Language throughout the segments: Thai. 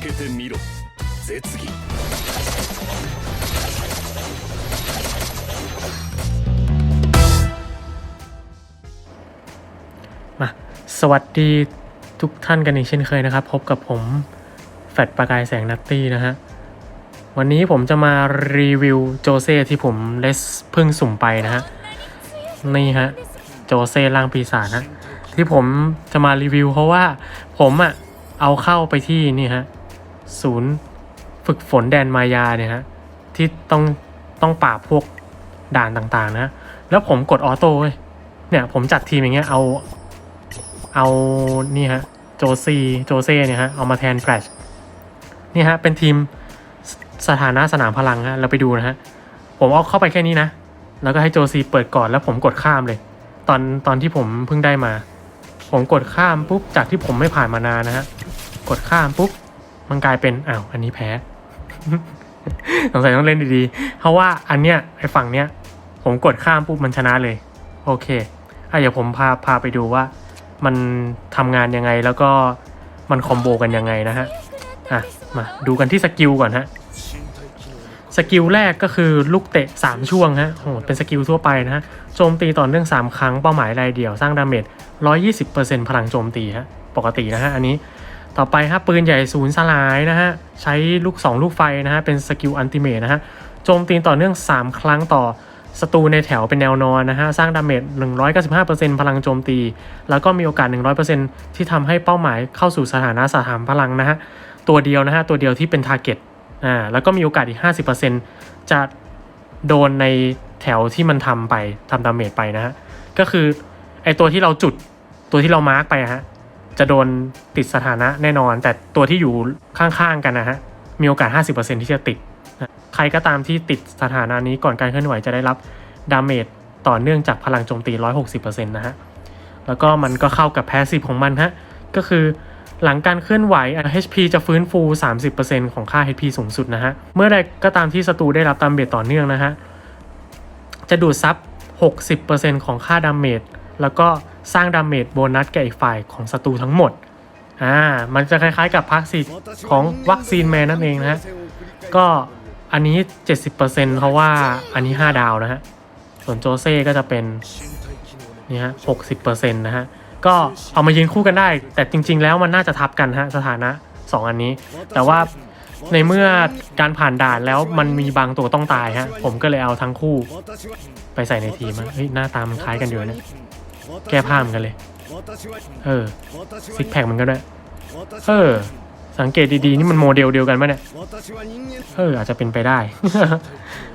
けてみろ絶技 มาสวัสดีทุกท่านกันอีกเช่นเคยนะครับ พบกับผมแฟดประกายแสงนัตตี้นะฮะ วันนี้ผมจะมารีวิวโจเซ่ที่ผมได้เพิ่งสุ่มไปนะฮะ นี่ฮะ โจเซ่ล่างปีศาจนะที่ผมจะมารีวิวเพราะว่าผมอะเอาเข้าไปที่นี่ฮะ ศูนย์ฝึกฝนแดนมายาเนี่ยฮะที่ต้องต้องปราบพวกด่านต่างๆนะ แล้วผมกดออโต้เว้ยเนี่ยผมจัดทีมอย่างเงี้ยเอาเอานี่ฮะโจซีโจเซ่เนี่ยฮะเอามาแทนแฟลชนี่ฮะเป็นทีมสสถานะสนามพลังฮะเราไปดูนะฮะผมเอาเข้าไปแค่นี้นะ แล้วก็ให้โจซีเปิดก่อนแล้วผมกดข้ามเลย ตอนตอนที่ผมเพิ่งได้มา ผมกดข้ามปุ๊บจากที่ผมไม่ผ่านมานานนะฮะกดข้ามปุ๊บ มันกลายเป็นอ้าวอันนี้แพ้สงสัยต้องเล่นดีๆ เพราะว่าอันเนี้ยไอ้ฝั่งเนี้ย ผมกดข้ามปุ๊บมันชนะเลย โอเคอะเดี๋ยวผมพาพาไปดูว่า มันทำงานยังไงแล้วก็มันคอมโบกันยังไงนะฮะอะมาดูกันที่สกิลก่อนฮะสกิลแรกก็คือลูกเตะ 3 ช่วงฮะโอ้โหเป็นสกิลทั่วไปนะฮะ โจมตีต่อเนื่อง 3 ครั้ง เป้าหมายรายเดียว สร้างดาเมจ120%พลังโจมตีฮะ ปกตินะฮะ อันนี้ ต่อไปฮะปืนใหญ่ศูนย์สลายนะฮะใช้ลูก 2 ลูกไฟนะฮะเป็นสกิลอันติเมทนะฮะโจมตีต่อเนื่อง 3 ครั้งต่อศัตรูในแถวเป็นแนวนอนนะฮะสร้างดาเมจ 195%พลังโจมตี แล้วก็มีโอกาส 100%ที่ทำให้เป้าหมายเข้าสู่สถานะสถานพลังนะฮะตัวเดียวนะฮะตัวเดียวที่เป็นทาร์เก็ตอ่าแล้วก็มีโอกาสอีก 50%จะโดนในแถวที่มันทำไปทำดาเมจไปนะฮะก็คือไอตัวที่เราจุดตัวที่เรามาร์กไปฮะ จะโดนติดสถานะแน่นอน แต่ตัวที่อยู่ข้างๆกันนะฮะมีโอกาส 50%ที่จะติดนะใครก็ตามที่ติดสถานะนี้ก่อนการเคลื่อนไหวจะได้รับดาเมจต่อเนื่องจากพลังโจมตี 160%นะฮะ แล้วก็มันก็เข้ากับแพสซีฟของมันฮะ ก็คือหลังการเคลื่อนไหว HP จะฟื้นฟู 30%ของค่า HP สูงสุดนะฮะ เมื่อใดก็ตามที่ศัตรูได้รับดาเมจต่อเนื่องนะฮะ จะดูดซับ 60%ของค่าดาเมจแล้วก็ สร้างดาเมจโบนัสแก่อีกฝ่ายของศัตรูทั้งหมด อ่า มันจะคล้ายๆกับพักซีของวัคซีนแมนนั่นเองนะฮะ ก็อันนี้ 70%เพราะว่าอันนี้ 5 ดาวนะฮะ ส่วนโจเซ่ก็จะเป็นนี่ฮะ60%นะฮะ ก็เอามายืนคู่กันได้ แต่จริง ๆ แล้วมันน่าจะทับกันฮะสถานะ 2 อันนี้ แต่ว่าในเมื่อการผ่านด่านแล้วมันมีบางตัวต้องตายฮะ ผมก็เลยเอาทั้งคู่ ไปใส่ในทีมอะเฮ้ยหน้าตามันคล้ายกันอยู่นะ แก้ผ้าเหมือนกันเลย เออซิกแพคมันก็ด้วยเออ สังเกตดีๆ นี่มันโมเดลเดียวกันปะเนี่ย เออ อาจจะเป็นไปได้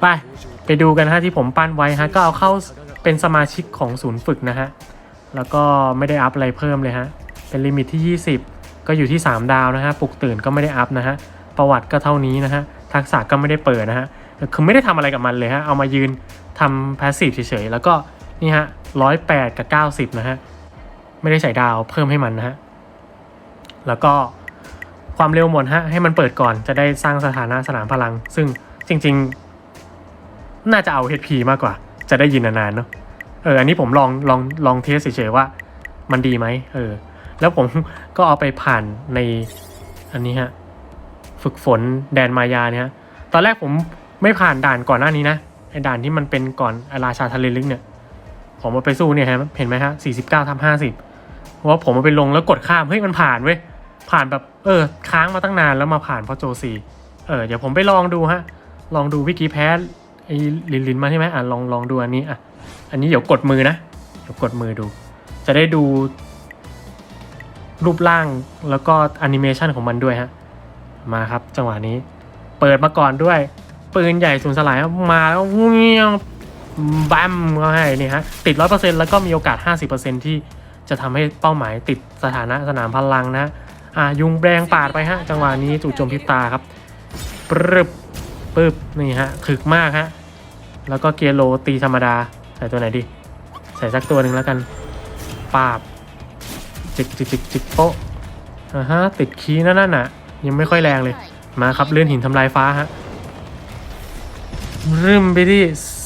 ไป ไปดูกันฮะที่ผมปั้นไว้ฮะ ก็เอาเข้าเป็นสมาชิกของศูนย์ฝึกนะฮะ แล้วก็ไม่ได้อัพอะไรเพิ่มเลยฮะ เป็นลิมิตที่ 20 ก็อยู่ที่ 3 ดาวนะฮะ ปลุกตื่นก็ไม่ได้อัพนะฮะ ประวัติก็เท่านี้นะฮะ ทักษะก็ไม่ได้เปิดนะฮะ คือไม่ได้ทำอะไรกับมันเลยฮะ เอามายืนทำแพสซีฟเฉยๆ แล้วก็นี่ฮะ ร้อยแปดกับเก้าสิบนะฮะ ไม่ได้ใส่ดาวเพิ่มให้มันนะฮะ แล้วก็ความเร็วหมดฮะ ให้มันเปิดก่อนจะได้สร้างสถานะสนามพลัง ซึ่งจริง ๆ น่าจะเอา HP มากกว่า จะได้ยินนานๆเนาะเอออันนี้ผมลองลองลองเทสเฉยๆว่า มันดีไหมเออ แล้วผมก็เอาไปผ่านในอันนี้ฮะ ฝึกฝนแดนมายาเนี่ยฮะตอนแรกผมไม่ผ่านด่านก่อนหน้านี้นะไอ้ด่านที่มันเป็นก่อนอ้ราชาทะเลลึกเนี่ย ผมเอาไปสู้เนี่ยฮะเห็นไหมฮะ49ทำ50เพราะว่าผมเอาไปลงแล้วกดข้ามเฮ้ยมันผ่านเว้ยผ่านแบบเออค้างมาตั้งนานแล้วมาผ่านเพราะโจซีเออเดี๋ยวผมไปลองดูฮะลองดูวิกิแพ้ไอ้ลินลินมาใช่ไหมอะลองลองดูอันนี้อะอันนี้เดี๋ยวกดมือนะเดี๋ยวกดมือดู จะได้ดูรูปร่างแล้วก็แอนิเมชันของมันด้วยฮะมาครับจังหวะนี้ เปิดมาก่อนด้วย ปืนใหญ่สูญสลายมาแล้วเงี้ย บัมก็ให้นี่ฮะติดร้อยเปอร์เซ็นต์แล้วก็มีโอกาสห้าสิบเปอร์เซ็นที่จะทำให้เป้าหมายติดสถานะสนามพลังนะอะยุงแดงปาดไปฮะ จังหวะนี้จู่โจมพิบตาครับปรึบปึ๊บนี่ฮะถึกมากฮะแล้วก็เกียร์โลตีธรรมดา ใส่ตัวไหนดี ใส่สักตัวหนึ่งแล้วกันปาบจิกจิกจิกจิกโป๊ะอ่าฮะติดคีนั่นน่ะยังไม่ค่อยแรงเลยมาครับเลื่อนหินทำลายฟ้าฮะรึมไปที่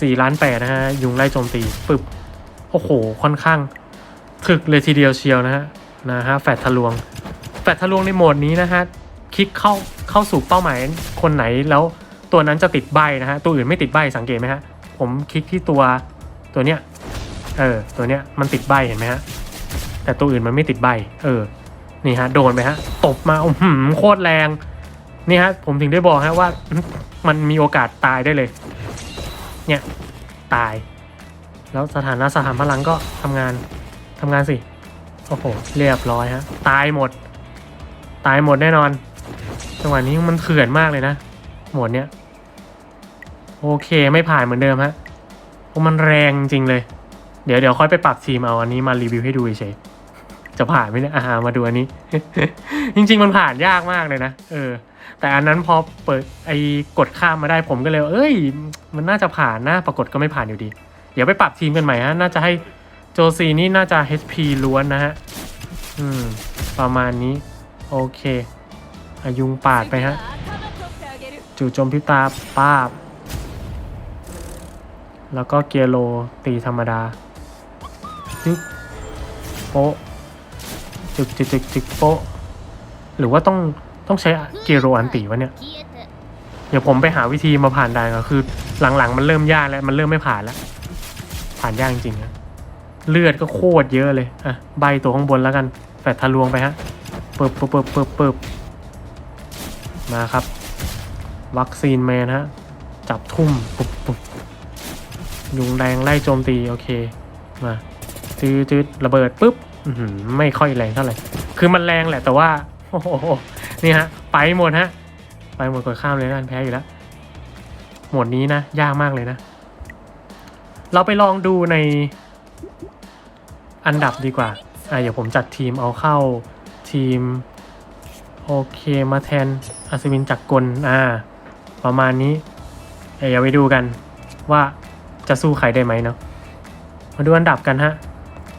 สี่ล้านแปดนะฮะ ยุงไล่โจมตีปึบ โอ้โห ค่อนข้างถึกเลยทีเดียวเชียวนะฮะ นะฮะ แฟดทะลวง แฟดทะลวงในโหมดนี้นะฮะ คลิกเข้าเข้าสู่เป้าหมายคนไหนแล้วตัวนั้นจะติดใบนะฮะ ตัวอื่นไม่ติดใบสังเกตไหมฮะ ผมคลิกที่ตัวตัวเนี้ย เออ ตัวเนี้ยมันติดใบเห็นไหมฮะ แต่ตัวอื่นมันไม่ติดใบ เออ นี่ฮะ โดนไปฮะ ตบมาอื้อหือโคตรแรง นี่ฮะ ผมถึงได้บอกฮะว่า มันมีโอกาสตายได้เลย เนี่ย ตาย แล้วสถานะสถานพลังก็ทำงานทำงานสิ โอ้โห เรียบร้อยฮะ ตายหมด ตายหมดแน่นอน จังหวะนี้มันเถื่อนมากเลยนะ หมดเนี้ยโอเคไม่ผ่านเหมือนเดิมฮะเพราะมันแรงจริงเลย เดี๋ยวเดี๋ยวค่อยไปปรับทีมเอาอันนี้มารีวิวให้ดูเฉย จะผ่านไหมเนี่ยอ่ามาดูอันนี้ จริง ๆ มันผ่านยากมากเลยนะเออ แต่อันนั้นพอเปิดไอ้กดข้ามมาได้ผมก็เลย เอ้ย มันน่าจะผ่านนะปรากฏก็ไม่ผ่านอยู่ดี เดี๋ยวไปปรับทีมกันใหม่ฮะน่าจะให้โจซีนี่น่าจะ HP ล้วนนะฮะอืม ประมาณนี้ โอเคอายุงปาดไปฮะจู่โจมพิตาป้าบ แล้วก็เกียร์โลตีธรรมดาจึ๊กโป๊ะ จึกจึกจึกจึกโป๊ะหรือว่าต้องต้องใช้เกียร์โรอันตีวะเนี่ย เดี๋ยวผมไปหาวิธีมาผ่านได้ก็คือ หลังๆ มันเริ่มยากแล้ว มันเริ่มไม่ผ่านแล้ว ผ่านยากจริงๆนะเลือดก็โคตรเยอะเลย อะ ใบตัวข้างบนแล้วกัน แฟดทะลวงไปฮะ เปิบเปิบเปิบเปิบเปิบมาครับ วัคซีนแมนฮะ จับทุ่มปุ๊บปุบยุงแดงไล่โจมตี โอเค มาจืดจืดระเบิดปุ๊บ ไม่ค่อยแรงเท่าไหร่ คือมันแรงแหละแต่ว่า โอ้โห นี่ฮะ ไปหมดฮะ ไปหมดกดข้ามเลยนะแพ้อยู่แล้ว หมดนี้นะ ยากมากเลยนะ เราไปลองดูในอันดับดีกว่า อะเดี๋ยวผมจัดทีมเอาเข้าทีม โอเคมาแทนอัศวินจักรกล อ่า ประมาณนี้ เดี๋ยวไปดูกันว่าจะสู้ใครได้ไหมเนาะ มาดูอันดับกันฮะ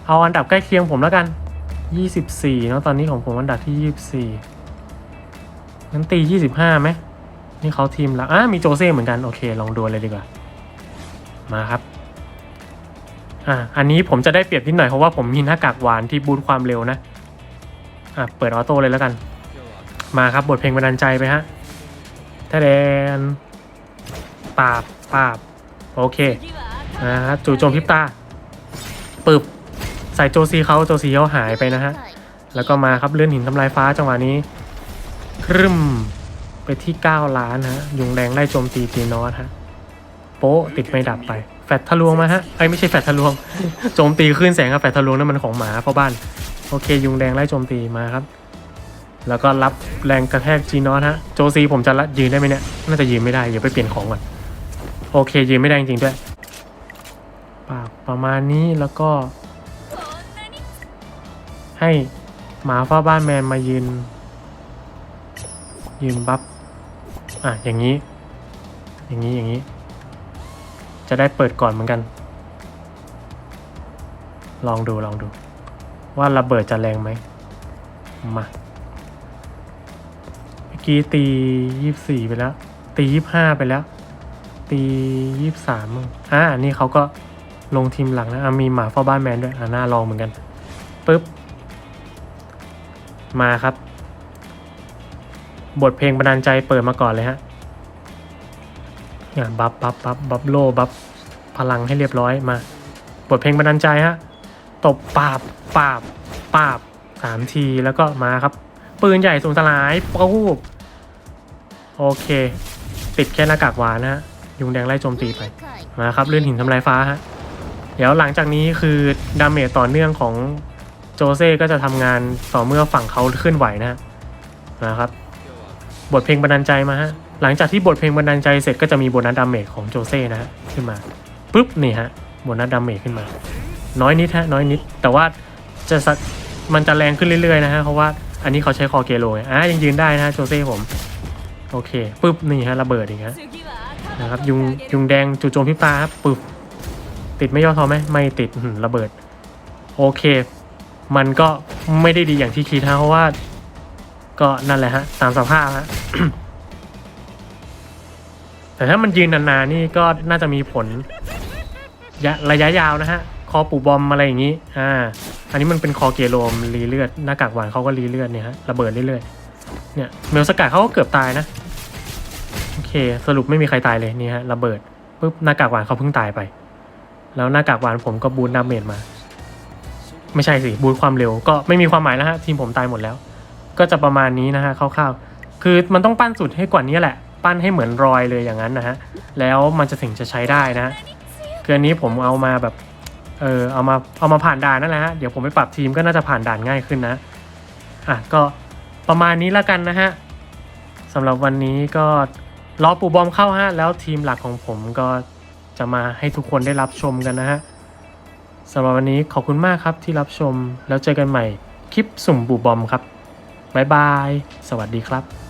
เอาอันดับใกล้เคียงผมแล้วกัน 24เนาะตอนนี้ของผมอันดับที่ 24งั้นตี 25ไหมนี่เขาทีมละอะมีโจเซ่เหมือนกันโอเค ลองดูเลยดีกว่า มาครับอะอันนี้ผมจะได้เปรียบนิดหน่อยเพราะว่าผมมีหน้ากากหวานที่บูทความเร็วนะอะเปิดออโต้เลยแล้วกัน มาครับบทเพลงบันดาลใจไปฮะทะแดนปาบปาบโอเคนะครับจู่โจมพิบตาปึบ ใส่โจซีเขาโจซีเขาหายไปนะฮะ แล้วก็มาครับเลื่อนหินทำลายฟ้าจังหวะนี้ครึมไปที่ 9 ล้านฮะ ยุงแดงไล่โจมตีจีนอสฮะ โป๊ะติดไม่ดับไป แฟดทะลวงมาฮะไอ้ยไม่ใช่แฟดทะลวง โจมตีขึ้นแสงครับแฟดทะลวงนั่นมันของหมาเพราะบ้าน โอเค ยุงแดงไล่โจมตีมาครับ แล้วก็รับแรงกระแทกจีนอสฮะ โจซีผมจะละยืนได้ไหมเนี่ย น่าจะยืนไม่ได้เดี๋ยวไปเปลี่ยนของก่อน โอเคยืนไม่ได้จริงๆด้วยปากประมาณนี้แล้วก็ ให้หมาเฝ้าบ้านแมนมายืน ยืนบัฟอะอย่างนี้ อย่างนี้อย่างนี้ จะได้เปิดก่อนเหมือนกัน ลองดูลองดู ว่าระเบิดจะแรงไหมมาเมื่อกี้ตียี่สี่ไปแล้ว ตียี่ห้าไปแล้ว ตียี่สามอะอันนี้เขาก็ลงทีมหลังนะอะมีหมาเฝ้าบ้านแมนด้วยอะน่าลองเหมือนกันปึ๊บ มาครับ บทเพลงบันดาลใจเปิดมาก่อนเลยฮะเนี่ยบัฟบัฟบัฟบัฟโลบัฟพลังให้เรียบร้อยมา บทเพลงบันดาลใจฮะ ตบปาบปาบปาบสามทีแล้วก็มาครับ ปืนใหญ่สูงสลายปูบโอเค ติดแค่หน้ากากหวานนะฮะ ยุงแดงไล่โจมตีไป มาครับเลื่อนหินทำลายฟ้าฮะ เดี๋ยวหลังจากนี้คือดาเมจต่อเนื่องของ โจเซ่ก็จะทำงานต่อเมื่อฝั่งเขาเคลื่อนไหวนะฮะนะครับ บทเพลงบันดาลใจมาฮะหลังจากที่บทเพลงบันดาลใจเสร็จก็จะมีโบนัสดาเมจของโจเซ่นะฮะขึ้นมาปุ๊บนี่ฮะโบนัสดาเมจขึ้นมา น้อยนิดฮะน้อยนิด แต่ว่าจะสัมันจะแรงขึ้นเรื่อยๆนะฮะเพราะว่าอันนี้เขาใช้คอเกโลอะยังยืนได้นะโจเซ่ผมโอเคปุ๊บนี่ฮะระเบิดอีกฮะนะครับยุงยุงแดงจู่โจมพริบตาครับปึ๊บติดไม่ย่อท้อไหมไม่ติดระเบิด โอเค มันก็ไม่ได้ดีอย่างที่คิดฮะเพราะว่า ก็นั่นแหละฮะตามสภาพฮะแต่ถ้ามันยืนนานๆนี่ก็น่าจะมีผละระยะยาวนะฮะ คอปูบอมอะไรอย่างนี้ อ่า อันนี้มันเป็นคอเกโลมรีเลือด หน้ากากหวานเขาก็รีเลือดเนี่ยฮะ ระเบิดเรื่อยๆ เนี่ย เมลสกัดเขาก็เกือบตายนะ โอเค สรุปไม่มีใครตายเลยนี่ฮะ ระเบิดปุ๊บหน้ากากหวานเขาเพิ่งตายไป แล้วหน้ากากหวานผมก็บูนดาเมจมา ไม่ใช่สิบูนความเร็วก็ไม่มีความหมายแล้วฮะทีมผมตายหมดแล้ว ก็จะประมาณนี้นะฮะคร่าวๆคือมันต้องปั้นสุดให้กว่านี้แหละ ปั้นให้เหมือนรอยเลยอย่างนั้นนะฮะแล้วมันจะถึงจะใช้ได้นะคืออันนี้ผมเอามาแบบเออเอามาเอามาผ่านด่านนั่นแหละฮะเดี๋ยวผมไปปรับทีมก็น่าจะผ่านด่านง่ายขึ้นนะอะก็ประมาณนี้ล้วกันนะฮะสำหรับวันนี้ก็รอปูบอมเข้าฮะแล้วทีมหลักของผมก็จะมาให้ทุกคนได้รับชมกันนะฮะ สำหรับวันนี้ขอบคุณมากครับที่รับชมแล้วเจอกันใหม่คลิปสุ่มบูบอมครับ บ๊ายบาย สวัสดีครับ